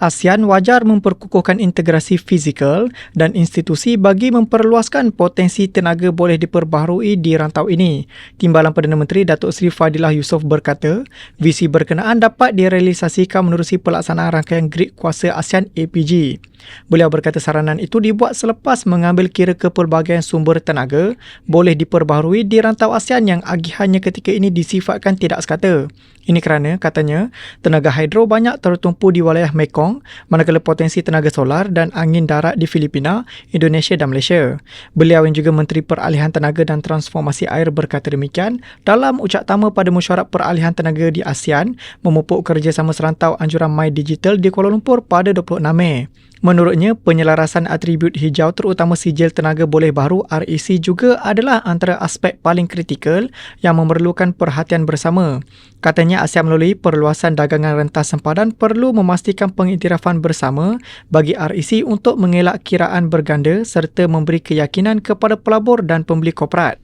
ASEAN wajar memperkukuhkan integrasi fizikal dan institusi bagi memperluaskan potensi tenaga boleh diperbaharui di rantau ini. Timbalan Perdana Menteri Datuk Seri Fadilah Yusof berkata, visi berkenaan dapat direalisasikan menerusi pelaksanaan rangkaian grid kuasa ASEAN APG. Beliau berkata saranan itu dibuat selepas mengambil kira kepelbagaian sumber tenaga boleh diperbaharui di rantau ASEAN yang agihannya ketika ini disifatkan tidak sekata. Ini kerana, katanya, tenaga hidro banyak tertumpu di wilayah Mekong manakala potensi tenaga solar dan angin darat di Filipina, Indonesia dan Malaysia. Beliau yang juga Menteri Peralihan Tenaga dan Transformasi Air berkata demikian dalam ucap tama pada mesyuarat peralihan tenaga di ASEAN memupuk kerjasama serantau anjuran My Digital di Kuala Lumpur pada 26 Mei. Menurutnya, penyelarasan atribut hijau terutama sijil tenaga boleh baru REC juga adalah antara aspek paling kritikal yang memerlukan perhatian bersama. Katanya ASEAN melalui perluasan dagangan rentas sempadan perlu memastikan pengiktirafan bersama bagi REC untuk mengelak kiraan berganda serta memberi keyakinan kepada pelabur dan pembeli korporat.